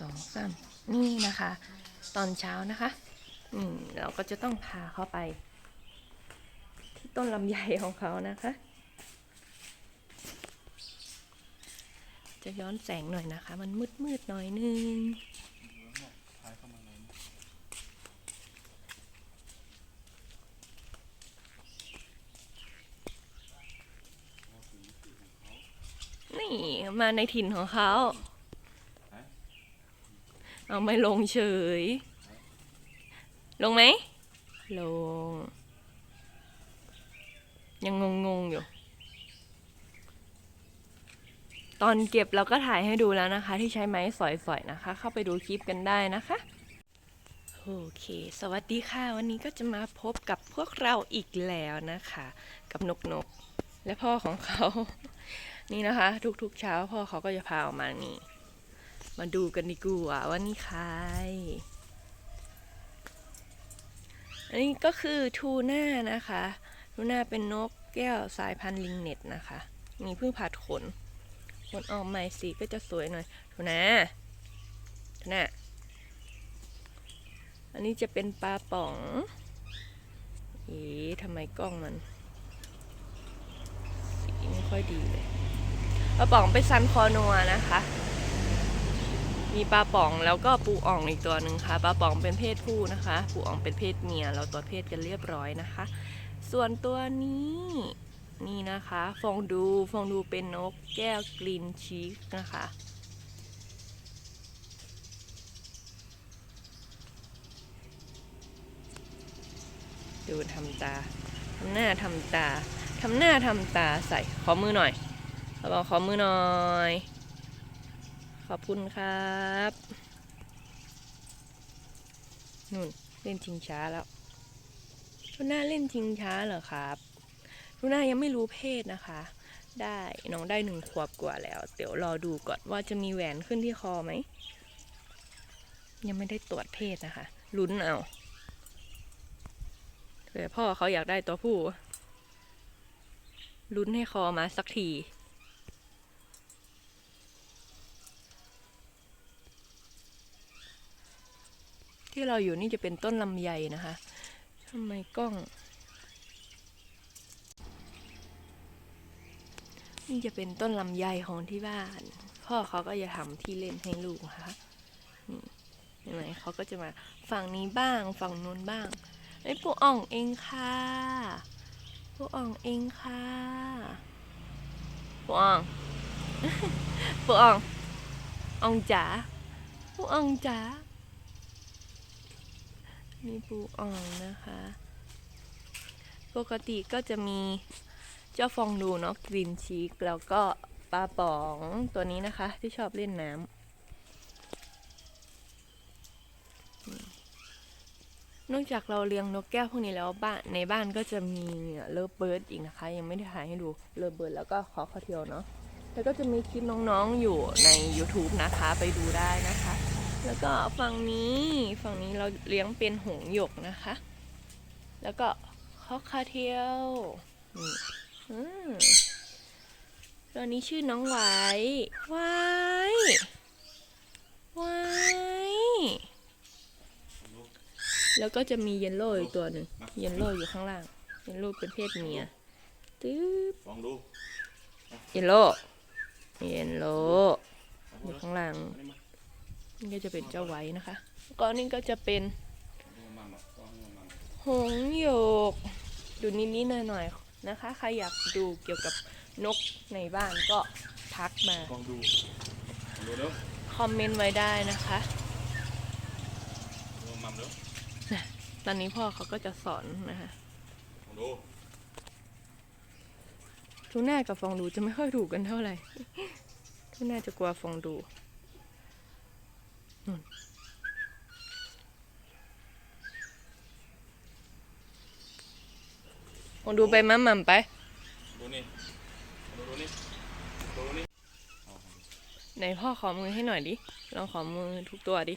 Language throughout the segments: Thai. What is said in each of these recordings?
สองสามนี่นะคะ ตอนเช้านะคะ อืมเราก็จะต้องพาเข้าไป ที่ต้นลำไยของเขานะคะ จะย้อนแสงหน่อยนะคะ มันมืดมืดหน่อยนึงนี่มาในถิ่นของเขา เอาไม่ลงเฉย ลงไหม ลง ยังงงๆอยู่ ตอนเก็บเราก็ถ่ายให้ดูแล้วนะคะ ที่ใช้ไม้สอยๆนะคะ เข้าไปดูคลิปกันได้นะคะโอเค สวัสดีค่ะ วันนี้ก็จะมาพบกับพวกเราอีกแล้วนะคะ กับนกนก และพ่อของเขา นี่นะคะ ทุกๆเช้าพ่อเขาก็จะพาออกมานี่ มาดูกันดีกว่าว่านี่ใคร อันนี้ก็คือทูน่านะคะ ทูน่าเป็นนกแก้วสายพันธุ์ลิงเน็ตนะคะ มีเพิ่งผัดขน ขนออกใหม่สีก็จะสวยหน่อย ทูน่า ทูน่า อันนี้จะเป็นปลาป๋อง เอ๊ะทำไมกล้องมัน สีไม่ค่อยดีเลยปลาป๋องเป็นซันคอนัวนะคะ มีปลาป๋องแล้วก็ปูอ่องอีกตัวหนึ่งค่ะปลาป๋องเป็นเพศผู้นะคะ ปูอ่องเป็นเพศเมีย เราตัวจเพศกันเรียบร้อยนะคะ ส่วนตัวนี้นี่นะคะฟองดูฟองดูเป็นนกแก้วกรีนชีสนะคะดูทำตา ทำหน้าทำตา ทำหน้าทำตาใส่ ขอมือหน่อยเขาบอกขอมือหน่อย ขอบคุณครับนุ่นเล่นชิงช้าแล้วทุน่าเล่นชิงช้าเหรอครับทุน่ายังไม่รู้เพศนะคะ ได้น้องได้หนึ่งขวบกว่าแล้ว เดี๋ยวรอดูก่อนว่าจะมีแหวนขึ้นที่คอไหม ยังไม่ได้ตรวจเพศนะคะลุ้นเอาเผื่อพ่อเขาอยากได้ตัวผู้ลุ้นให้คอมาสักที ที่เราอยู่นี่จะเป็นต้นลำไยนะคะทำไมกล้องนี่จะเป็นต้นลำไยของที่บ้าน พ่อเขาก็จะทำที่เล่นให้ลูกนะคะนี่เห็นไหมเขาก็จะมาฝั่งนี้บ้างฝั่งนู้นบ้างไอ้ปูอ่องเองค่ะปูอ่องเองค่ะปูอ่องปูอ่องอ่องจ๋าปูอ่องจ๋า มีปูอ่องนะคะ ปกติก็จะมีเจ้าฟองดูเนาะกรีนชีกแล้วก็ปลาป๋องตัวนี้นะคะ ที่ชอบเล่นน้ำนอกจากเราเลี้ยงนกแก้วพวกนี้แล้วบ้านในบ้านก็จะมีเลิฟเบิร์ดอีกนะคะ ยังไม่ได้ถ่ายให้ดูเลิฟเบิร์ดแล้วก็ขอขอเทียวเนาะแล้วก็จะมีคลิปน้องๆอยู่ใน YouTube นะคะ ไปดูได้นะคะ แล้วก็ฝั่งนี้ฝั่งนี้เราเลี้ยงเป็นหงส์หยกนะคะ แล้วก็คอกคาเทียวนี่อืมตัวนี้ชื่อน้องไหวไหวไหวแล้วก็จะมีเยลโล่อีกตัวหนึ่งเยลโล่อยู่ข้างล่าง เยลโล่เป็นเพศเมียตึ๊บลองดู เยลโล่ เยลโล่เอาอพูดยู่แล้วข้างล่างอั นนี้มานี่ก็จะเป็นเจ้าไว้นะคะแล้วก็นี่ก็จะเป็นดูมามาลองดูมามาหงส์หยก ดูนิดๆหน่อยๆนะคะ ใครอยากดูเกี่ยวกับนกในบ้านก็ทักมาลองดูลองดูเร็วคอมเมนต์ไว้ได้นะคะดูมัมเร็วตอนนี้พ่อเขาก็จะสอนนะคะลองดูทูน่ากับฟองดูจะไม่ค่อยถูกกันเท่าไหร่ทูน่าจะกลัวฟองดู นู่นฟองดูไปมั่มมัมไป ดูนี่ ดูดูนี่ ดูนี่เอาไหนพ่อขอมือให้หน่อยดิ ลองขอมือทุกตัวดิ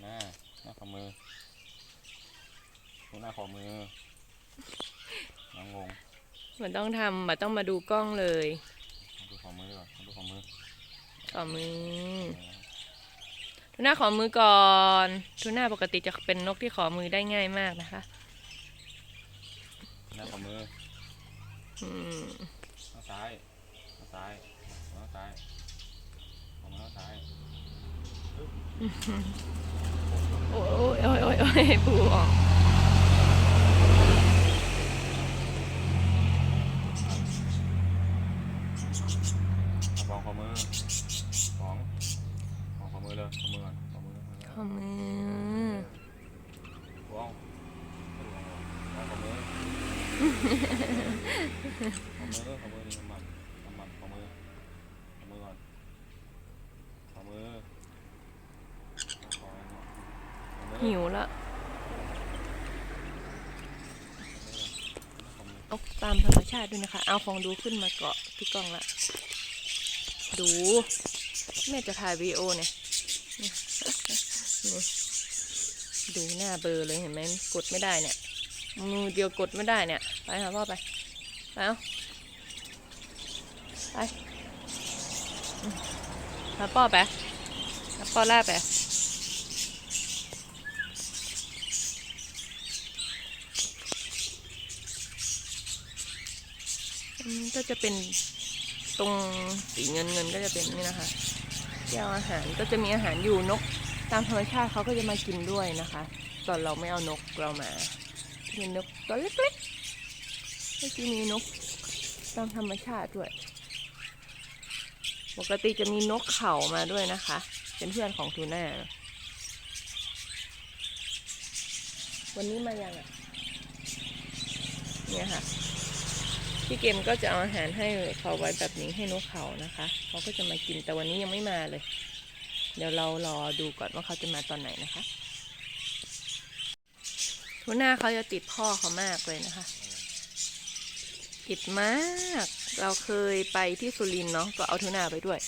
หน้า หน้าขอมือดูหน้าขอมือน้องงงมันต้องทำมันต้องมาดูกล้องเลย ดูขอมือก่อนดูขอมือขอมือเออ ทูน่าขอมือก่อนทูน่าปกติจะเป็นนกที่ขอมือได้ง่ายมากนะคะหน้าขอมืออืมข้างซ้ายข้างซ้ายข้างซ้ายขอมือข้างซ้ายโอ้ยโอ้ยโอ้ยโอ้ยปูออกเอาฟองขอมือฟองฟองขอมือเลยขอมือก่อนขอมือ ขอมือขอมือฟองฟองขอมือขอมือขอมือนี่น้ำมันมันขอมือขอมือก่อนขอมือมือหิวละขอมือนกตามธรรมชาติด้วยนะคะ เอาฟองดูขึ้นมาเกาะที่กล้องละ ดู แม่จะถ่ายวีดีโอเนี่ย นี่ดูหน้าเบลอเลยเห็นไหมกดไม่ได้เนี่ยมือเดียวกดไม่ได้เนี่ย ไปค่ะพ่อไปไปเอาไปหาป้อไปหาป้อล่าไปก็จะเป็นตรงสีเงินเงินก็จะเป็นนี่นะคะที่เอาอาหารก็จะมีอาหารอยู่นก ตามธรรมชาติเขาก็จะมากินด้วยนะคะ ตอนเราไม่เอานกเรามาเป็นนกตัวเล็กๆก็จะมีนกตามธรรมชาติด้วย ปกติจะมีนกเขามาด้วยนะคะ เป็นเพื่อนของทูน่า วันนี้มายังอะ เนี่ยค่ะ พี่เกมก็จะเอาอาหารให้เขาไว้แบบนี้ให้นกเขานะคะ เขาก็จะมากินแต่วันนี้ยังไม่มาเลย เดี๋ยวเรารอดูก่อนว่าเขาจะมาตอนไหนนะคะทูน่าเขาจะติดพ่อเขามากเลยนะคะ ติดมาก เราเคยไปที่สุรินทร์เนาะก็เอาทูน่าไปด้วย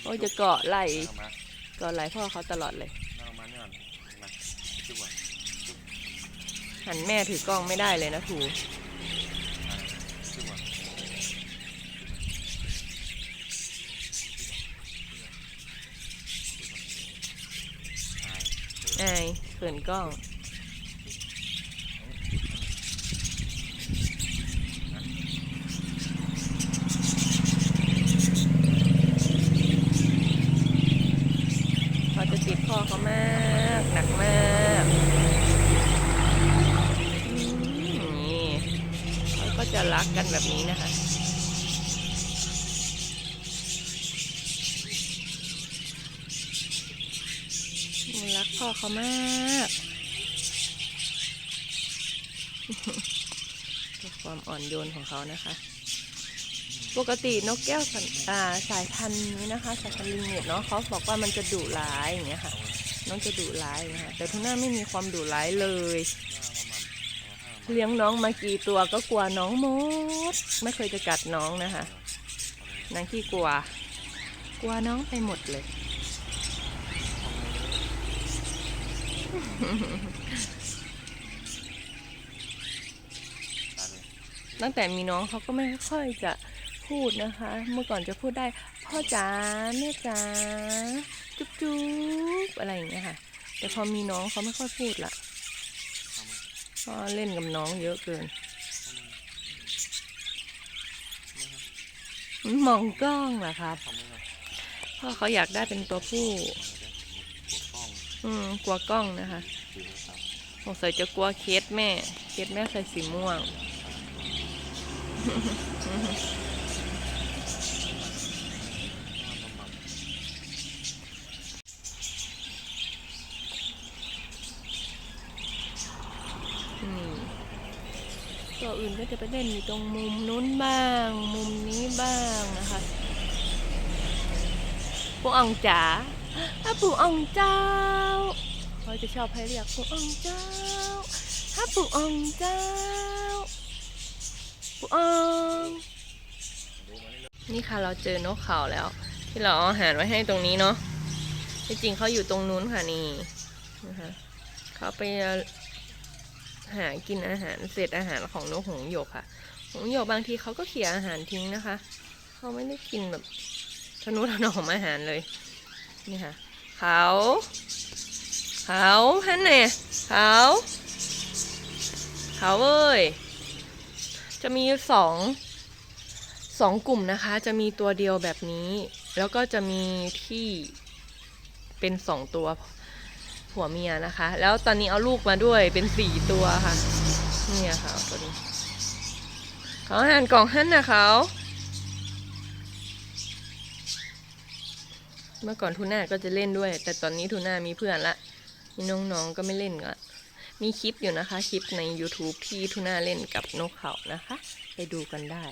เขาจะเกาะไหล่นั่งมาเกาะไหล่พ่อเขาตลอดเลยนั่งมาเนี่ยก่อนมาจุ๊บก่อนหันแม่ถือกล้องไม่ได้เลยนะทู จุ๊บก่อน อายเขินกล้องเขาจะติดพ่อเขามาก หนักมากนี่เขาก็จะรักกันแบบนี้นะคะ เขามากความอ่อนโยนของเขานะคะ ปกตินกแก้วสาสายพันธุ์นี้นะคะ สายพันธุ์ลิงเนตเนาะเขาบอกว่ามันจะดุร้ายอย่างเงี้ยค่ะ น้องจะดุร้ายนะคะแต่ทุน่าไม่มีความดุร้ายเลย เลี้ยงน้องมากี่ตัวก็กลัวน้องมด ไม่เคยจะกัดน้องนะคะนางที่กลัว กลัวน้องไปหมดเลย ตั้งแต่มีน้องเขาก็ไม่ค่อยจะพูดนะคะ เมื่อก่อนจะพูดได้ พ่อจ๋าแม่จ๋าจุ๊บจุ๊บอะไรอย่างเงี้ยค่ะ แต่พอมีน้องเขาไม่ค่อยพูดละเพราะเล่นกับน้องเยอะเกิน มองกล้องเหรอครับพ่อเขาอยากได้เป็นตัวผู้ อืมกลัวกล้องนะคะสงสัยจะกลัวเคสแม่ เคสแม่ใส่สีม่วงตัวอื่นก็จะไปเล่นอยู่ตรงมุมนู้นบ้าง มุมนี้บ้างนะคะปู่อ่องจ๋า ถ้าปู่องเจ้าเขาจะชอบให้เรียกปู่องเจ้าถ้าปู่องเจ้า ปู่องนี่ค่ะเราเจอนกเขาแล้ว ที่เราเอาอาหารไว้ให้ตรงนี้เนาะที่จริงเขาอยู่ตรงนู้นค่ะนี่นะคะเขาไปหากินอาหารเศษอาหารของนกหงส์หยกค่ะ หงส์หยกบางทีเขาก็เขี่ยอาหารทิ้งนะคะเขาไม่ได้กินแบบทะนุถนอมอาหารเลย นี่ค่ะเขาเขาฮันเนี่ยเขาเขาเอ้ยจะมีสองสองกลุ่มนะคะ จะมีตัวเดียวแบบนี้ แล้วก็จะมีที่เป็นสองตัวผัวเมียนะคะ แล้วตอนนี้เอาลูกมาด้วยเป็นสี่ตัวค่ะ เนี่ยค่ะตัวนี้เขาหันกล่องหันนะเขา เมื่อก่อนทูน่าก็จะเล่นด้วย แต่ตอนนี้ทูน่ามีเพื่อนละ มีน้องๆก็ไม่เล่นก็มีคลิปอยู่นะคะ คลิปใน YouTube ที่ทูน่าเล่นกับนกเขานะคะ ไปดูกันได้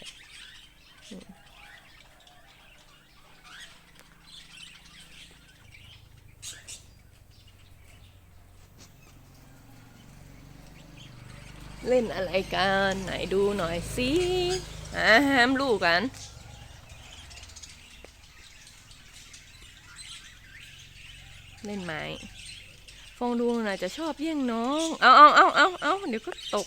เล่นอะไรกัน ไหนดูหน่อยสิอ่าห้ามลูกกัน เล่นไม้ฟองดูน่ะจะชอบแย่งน้อง เอาเอาเอาเอาเอาเดี๋ยวก็ตก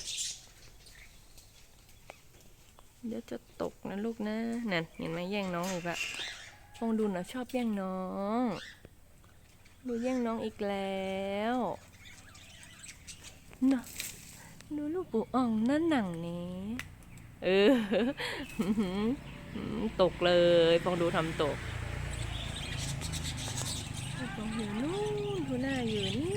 เดี๋ยวจะตกนะลูกนะนั่นเห็นไหมแย่งน้องอีกละฟองดูน่ะชอบแย่งน้อง ดูแย่งน้องอีกแล้วน่ะดูลูกปูอ่องนั่นหนังนี้เออตกเลยฟองดูทำตก ฟองอยู่นู่นทูน่าอยู่นี่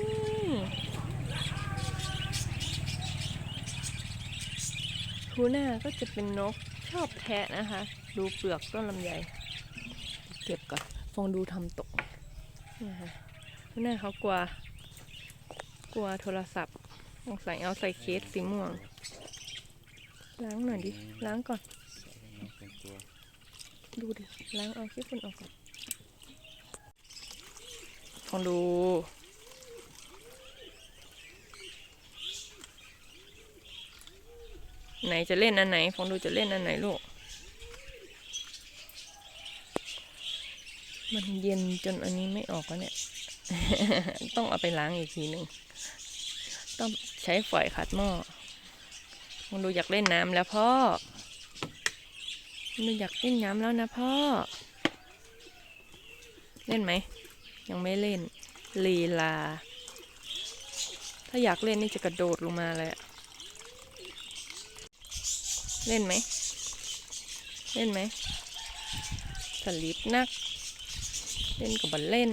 ทูน่าก็จะเป็นนกชอบแทะนะคะ ดูเปลือกต้นลำไยเก็บก่อนฟองดูทำตกนี่ค่ะทูน่าเขากลัว กลัวโทรศัพท์สงใสัยเอาใส่เคสสีม่วง ล้างหน่อยดิ ล้างก่อน ดูดิ ล้างเอาขี้ฝุ่นออกก่อน องดู ไหนจะเล่นอันไหนฟองดูจะเล่นอันไหนลูก มันเย็นจนอันนี้ไม่ออกแล้วเนี่ย ต้องเอาไปล้างอีกทีหนึ่ง ต้องใช้ฝอยขัดหม้อฟองดูอยากเล่นน้ำแล้วพ่อหนูอยากเล่นน้ำแล้วนะพ่อ เล่นไหม ยังไม่เล่น ลีลา ถ้าอยากเล่นนี่จะกระโดดลงมาเลยเล่นไหม เล่นไหมสลิปนัก เล่นกับบันเล่น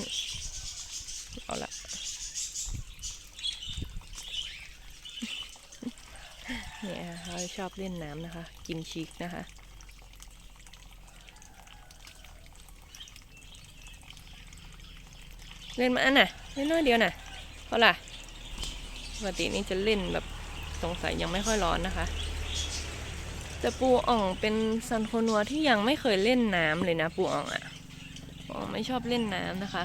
เอาละเนี่ยเขาชอบเล่นน้ำนะคะ กินชิกนะคะ เล่นมาอันน่ะเล่นน้อยเดียวน่ะเพราะล่ะปกตินี่จะเล่นแบบสงสัยยังไม่ค่อยร้อนนะคะแต่ปูอ่องเป็นซันโคนัวที่ยังไม่เคยเล่นน้ำเลยนะปูอ่องอะ่ะปูอ่องไม่ชอบเล่นน้ำนะคะ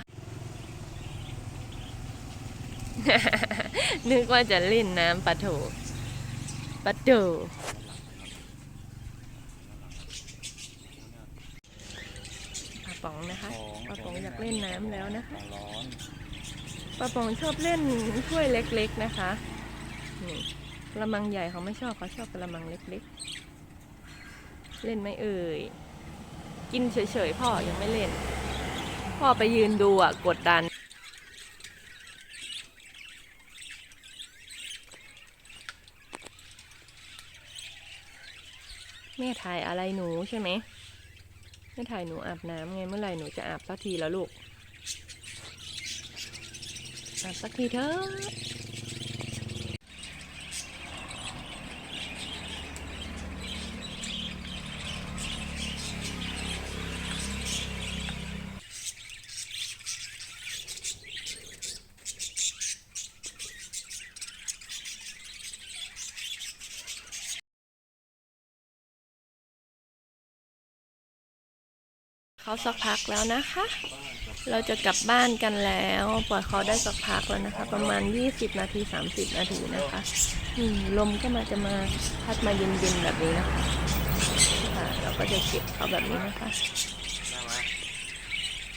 นึกว่าจะเล่นน้ำปะโถปะโถ ปาป๋องนะคะปาป๋องอยากเล่นน้ำแล้วนะคะร้อนปาป๋องชอบเล่นถ้วยเล็ก ๆนะคะนี่กระมังใหญ่เขาไม่ชอบเขาชอบกระมังเล็ก ๆ เล่นไหมเอ่ยกินเฉยๆพ่อยังไม่เล่น พ่อไปยืนดูอะกดดัน แม่ถ่ายอะไรหนูใช่ไหม ไม่ถ่ายหนูอาบน้ำไงเมื่อไหร่หนูจะอาบสักทีแล้วลูกอาบสักทีเถอะ เขาสักพักแล้วนะคะ เราจะกลับบ้านกันแล้ว ปล่อยเขาได้สักพักแล้วนะคะ ประมาณ 20 นาที 30 นาทีนะคะลมก็มาจะมาพัดมาเย็นๆแบบนี้นะคะเราก็จะเก็บเขาแบบนี้นะคะนั่งมา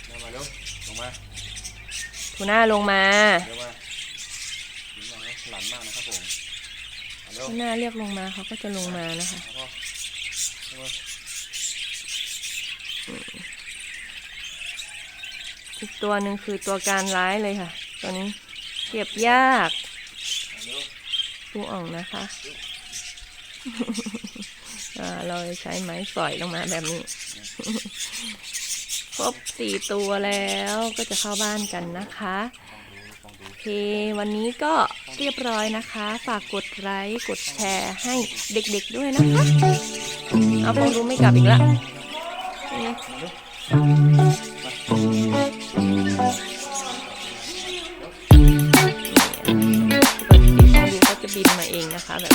นั่งมาเร็วลงมาทูน่าลงมาเร็วมาถึงอย่าหลันมากนะครับผมทูน่าเรียกลงมาเขาก็จะลงมานะคะ แล้วก็เร็วมา อีกตัวหนึ่งคือตัวการร้ายเลยค่ะ ตัวนี้เก็บยากดูอ่องนะคะเราใช้ไม้สอยลงมาแบบนี้ ครบสี่ตัวแล้วก็จะเข้าบ้านกันนะคะโอเค วันนี้ก็เรียบร้อยนะคะ ฝากกดไลค์กดแชร์ให้เด็กๆด้วยนะคะ เอาฟองดูไม่กลับอีกละ บินมาเองนะคะแบบ